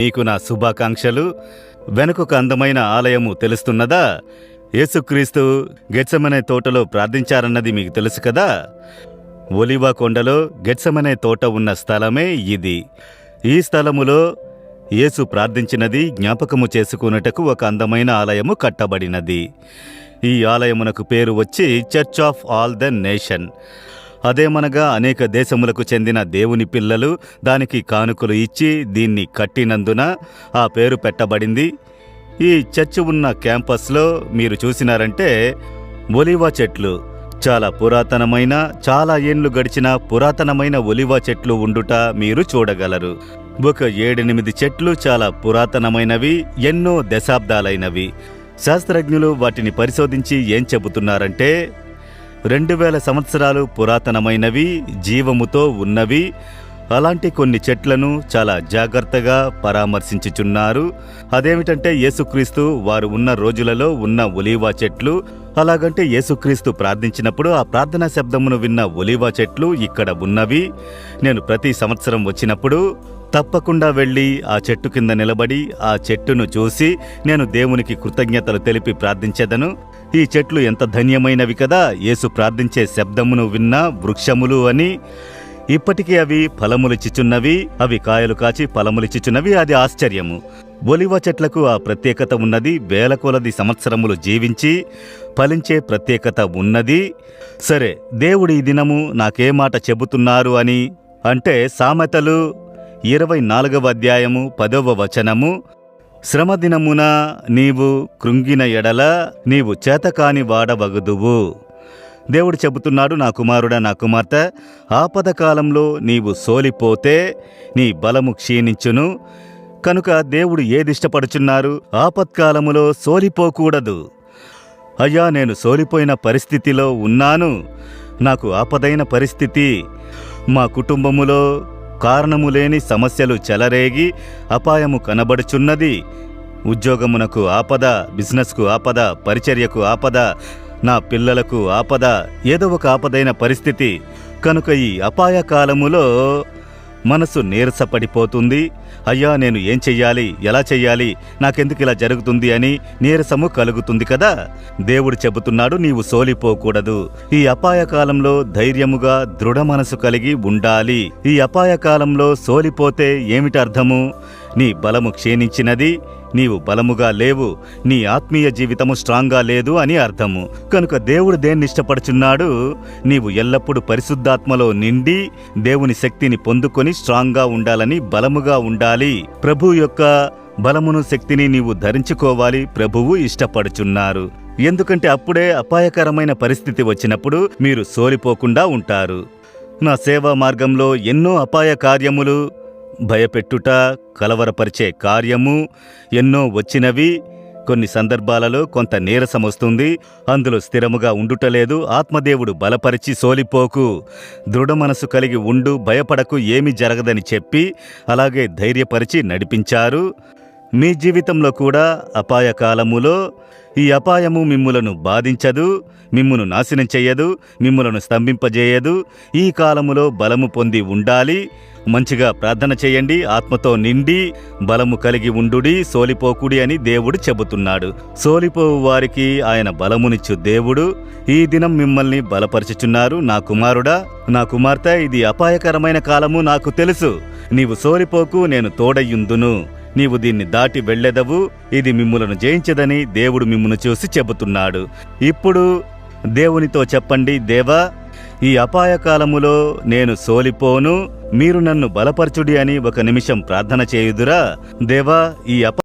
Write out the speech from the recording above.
మీకు నా శుభాకాంక్షలు. వెనుకొక అందమైన ఆలయము తెలుస్తున్నదా? యేసుక్రీస్తు గెత్సమనే తోటలో ప్రార్థించారన్నది మీకు తెలుసు కదా? ఒలివా కొండలో గెట్సమనే తోట ఉన్న స్థలమే ఇది. ఈ స్థలములో యేసు ప్రార్థించినది జ్ఞాపకము చేసుకున్నటకు ఒక అందమైన ఆలయము కట్టబడినది. ఈ ఆలయమునకు పేరు వచ్చి church of all the nation. అదేమనగా అనేక దేశములకు చెందిన దేవుని పిల్లలు దానికి కానుకలు ఇచ్చి దీన్ని కట్టినందున ఆ పేరు పెట్టబడింది. ఈ చర్చ్ ఉన్న క్యాంపస్లో మీరు చూసినారంటే ఒలివా చెట్లు. చాలా పురాతనమైన చాలా ఏండ్లు గడిచిన పురాతనమైన ఒలివా చెట్లు ఉండుట మీరు చూడగలరు. ఒక ఏడెనిమిది చెట్లు చాలా పురాతనమైనవి ఎన్నో దశాబ్దాలైనవి. శాస్త్రజ్ఞులు వాటిని పరిశోధించి ఏం చెబుతున్నారంటే రెండు వేల సంవత్సరాలు పురాతనమైనవి జీవముతో ఉన్నవి. అలాంటి కొన్ని చెట్లను చాలా జాగ్రత్తగా పరామర్శించుచున్నారు. అదేమిటంటే యేసుక్రీస్తు వారు ఉన్న రోజులలో ఉన్న ఒలీవా చెట్లు. అలాగంటే యేసుక్రీస్తు ప్రార్థించినప్పుడు ఆ ప్రార్థనా శబ్దమును విన్న ఒలీవా చెట్లు ఇక్కడ ఉన్నవి. నేను ప్రతి సంవత్సరం వచ్చినప్పుడు తప్పకుండా వెళ్ళి ఆ చెట్టు కింద నిలబడి ఆ చెట్టును చూసి నేను దేవునికి కృతజ్ఞతలు తెలిపి ప్రార్థించేదను. ఈ చెట్లు ఎంత ధన్యమైనవి కదా! యేసు ప్రార్థించే శబ్దమును విన్న వృక్షములు అని. ఇప్పటికీ అవి ఫలములిచ్చుచున్నవి అవి కాయలు కాచి ఫలములిచ్చుచున్నవి అది ఆశ్చర్యము. ఒలివ చెట్లకు ఆ ప్రత్యేకత ఉన్నది వేల కొలది సంవత్సరములు జీవించి ఫలించే ప్రత్యేకత ఉన్నది. సరే దేవుడు ఈ దినము నాకే మాట చెబుతున్నారు అని అంటే సామెతలు ఇరవై నాలుగవ అధ్యాయము పదవ వచనము. శ్రమదినమున నీవు కృంగిన ఎడల నీవు చేతకాని వాడవగదువు. దేవుడు చెబుతున్నాడు నా కుమారుడా నా కుమార్తె ఆపద కాలంలో నీవు సోలిపోతే నీ బలము క్షీణించును. కనుక దేవుడు ఏదిష్టపడుచున్నారు? ఆపత్కాలములో సోలిపోకూడదు. అయ్యా నేను సోలిపోయిన పరిస్థితిలో ఉన్నాను. నాకు ఆపదైన పరిస్థితి. మా కుటుంబములో కారణము లేని సమస్యలు చెలరేగి అపాయము కనబడుచున్నది. ఉద్యోగమునకు ఆపద బిజినెస్కు ఆపద పరిచర్యకు ఆపద నా పిల్లలకు ఆపద ఏదో ఒక ఆపదైన పరిస్థితి. కనుక ఈ అపాయ కాలములో మనసు నీరసపడిపోతుంది. అయ్యా నేను ఏం చెయ్యాలి? ఎలా చెయ్యాలి? నాకెందుకు ఇలా జరుగుతుంది అని నీరసము కలుగుతుంది కదా? దేవుడు చెబుతున్నాడు నీవు సోలిపోకూడదు. ఈ అపాయకాలంలో ధైర్యముగా దృఢ మనసు కలిగి ఉండాలి. ఈ అపాయకాలంలో సోలిపోతే ఏమిటి అర్థము? నీ బలము క్షీణించినది నీవు బలముగా లేవు నీ ఆత్మీయ జీవితము స్ట్రాంగ్గా లేదు అని అర్థము. కనుక దేవుడు దేన్ని ఇష్టపడుచున్నాడు? నీవు ఎల్లప్పుడూ పరిశుద్ధాత్మలో నిండి దేవుని శక్తిని పొందుకొని స్ట్రాంగ్గా ఉండాలని బలముగా ఉండాలి. ప్రభు యొక్క బలమును శక్తిని నీవు ధరించుకోవాలి. ప్రభువు ఇష్టపడుచున్నారు. ఎందుకంటే అప్పుడే అపాయకరమైన పరిస్థితి వచ్చినప్పుడు మీరు సోలిపోకుండా ఉంటారు. నా సేవా మార్గంలో ఎన్నో అపాయ కార్యములు భయపెట్టుట కలవరపరిచే కార్యము ఎన్నో వచ్చినవి. కొన్ని సందర్భాలలో కొంత నీరసం వస్తుంది. అందులో స్థిరముగా ఉండుటలేదు ఆత్మదేవుడు బలపరిచి సోలిపోకు. దృఢ మనసు కలిగి ఉండు భయపడకు ఏమి జరగదని చెప్పి అలాగే ధైర్యపరిచి నడిపించారు. మీ జీవితంలో కూడా అపాయకాలములో ఈ అపాయము మిమ్ములను బాధించదు మిమ్మును నాశనం చేయదు మిమ్ములను స్తంభింపజేయదు. ఈ కాలములో బలము పొంది ఉండాలి మంచిగా ప్రార్థన చేయండి ఆత్మతో నిండి బలము కలిగి ఉండుడి సోలిపోకుడి అని దేవుడు చెబుతున్నాడు. సోలిపోవు వారికి ఆయన బలమునిచ్చు దేవుడు. ఈ దినం మిమ్మల్ని బలపరచుచున్నారు. నా కుమారుడా నా కుమార్తె ఇది అపాయకరమైన కాలము నాకు తెలుసు. నీవు సోలిపోకు నేను తోడయ్యుందును. నీవు దీన్ని దాటి వెళ్ళెదవు. ఇది మిమ్ములను జయించదని దేవుడు మిమ్మును చూసి చెబుతున్నాడు. ఇప్పుడు దేవునితో చెప్పండి దేవా ఈ అపాయకాలములో నేను సోలిపోను. మీరు నన్ను బలపరచుడి అని ఒక నిమిషం ప్రార్థన చేయుదురా. దేవా ఈ అప